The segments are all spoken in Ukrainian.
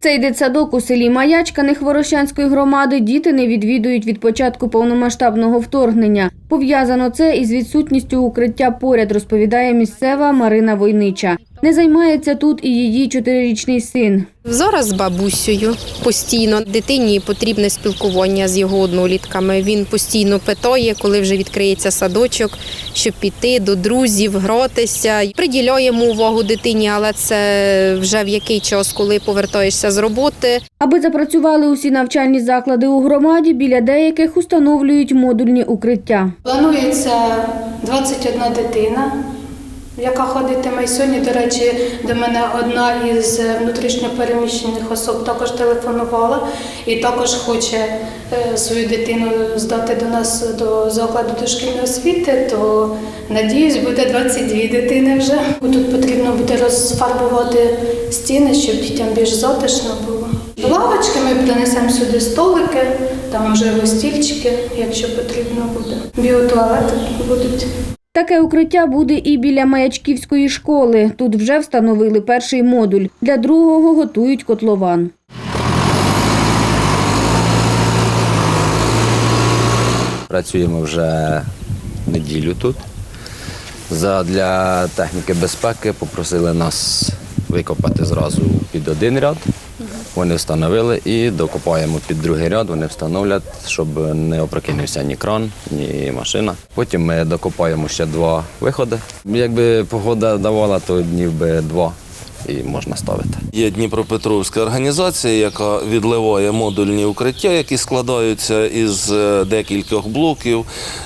Цей дитсадок у селі Маячка Нехворощанської громади діти не відвідують від початку повномасштабного вторгнення. Пов'язано це із відсутністю укриття поряд, розповідає місцева Марина Войнича. Не займається тут і її чотирирічний син. Зараз з бабусею постійно дитині потрібне спілкування з його однолітками. Він постійно питає, коли вже відкриється садочок, щоб піти до друзів, гратися. Приділяємо увагу дитині, але це вже в який час, коли повертаєшся з роботи. Аби запрацювали усі навчальні заклади у громаді, біля деяких установлюють модульні укриття. Планується 21 дитина, яка ходитиме. І сьогодні, до речі, до мене одна із внутрішньопереміщених особ також телефонувала і також хоче е, свою дитину здати до нас до закладу дошкільної освіти, то надіюсь, буде 22 дитини вже. Тут потрібно буде розфарбувати стіни, щоб дітям більш затишно було. Лавочки ми принесемо сюди столики, там можливо стільчики, якщо потрібно буде. Біотуалети будуть. Таке укриття буде і біля Маячківської школи. Тут вже встановили перший модуль. Для другого готують котлован. Працюємо вже неділю тут. Для техніки безпеки попросили нас викопати зразу під один ряд. Вони встановили і докопаємо під другий ряд. Вони встановлять, щоб не опрокинувся ні кран, ні машина. Потім ми докопаємо ще два виходи. Якби погода давала, то днів би два і можна ставити. Є Дніпропетровська організація, яка відливає модульні укриття, які складаються із е, декількох блоків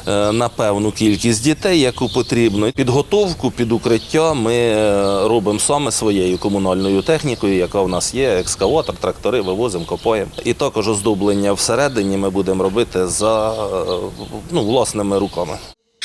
е, на певну кількість дітей, яку потрібно. Підготовку під укриття ми е, робимо саме своєю комунальною технікою, яка в нас є: екскаватор, трактори вивозимо, копаємо. І також оздоблення всередині ми будемо робити за ну, власними руками.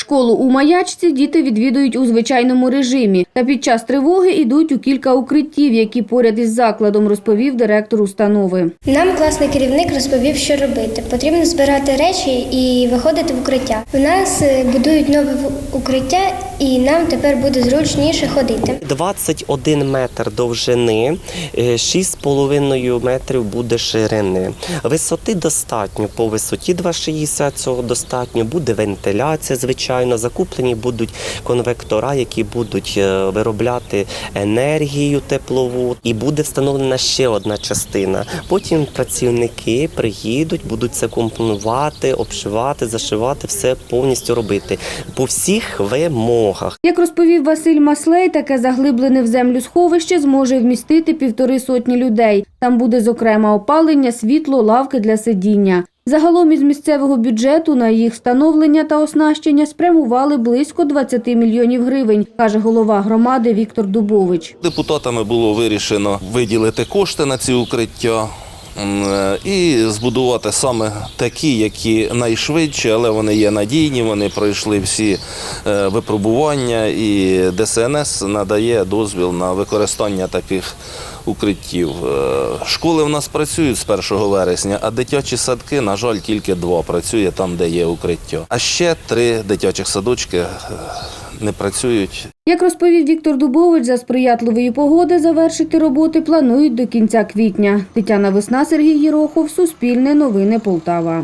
Школу у Маячці діти відвідують у звичайному режимі. Та під час тривоги йдуть у кілька укриттів, які поряд із закладом, розповів директор установи. Нам класний керівник розповів, що робити. Потрібно збирати речі і виходити в укриття. У нас е, будують нове в- укриття, і нам тепер буде зручніше ходити. 21 метр довжини, е, 6,5 метрів буде ширини. Висоти достатньо. По висоті 2,60 цього достатньо. Буде вентиляція, звичайно. Закуплені будуть конвектора, які будуть е, виробляти енергію теплову. І буде встановлена ще одна частина. Потім працівники приїдуть, будуть це компонувати, обшивати, зашивати, все повністю робити по всіх вимогах. Як розповів Василь Маслей, таке заглиблене в землю сховище зможе вмістити півтори сотні людей. Там буде зокрема опалення, світло, лавки для сидіння. Загалом із місцевого бюджету на їх встановлення та оснащення спрямували близько 20 мільйонів гривень, каже голова громади Віктор Дубович. Депутатами було вирішено виділити кошти на ці укриття. І збудувати саме такі, які найшвидше, але вони є надійні, вони пройшли всі е, випробування, і ДСНС надає дозвіл на використання таких укриттів. Е, Школи в нас працюють з 1 вересня, а дитячі садки, на жаль, тільки два працює там, де є укриття. А ще три дитячих садочки е, не працюють. Як розповів Віктор Дубович, за сприятливої погоди завершити роботи планують до кінця квітня. Тетяна Весна, Сергій Єрохов, Суспільне новини Полтава.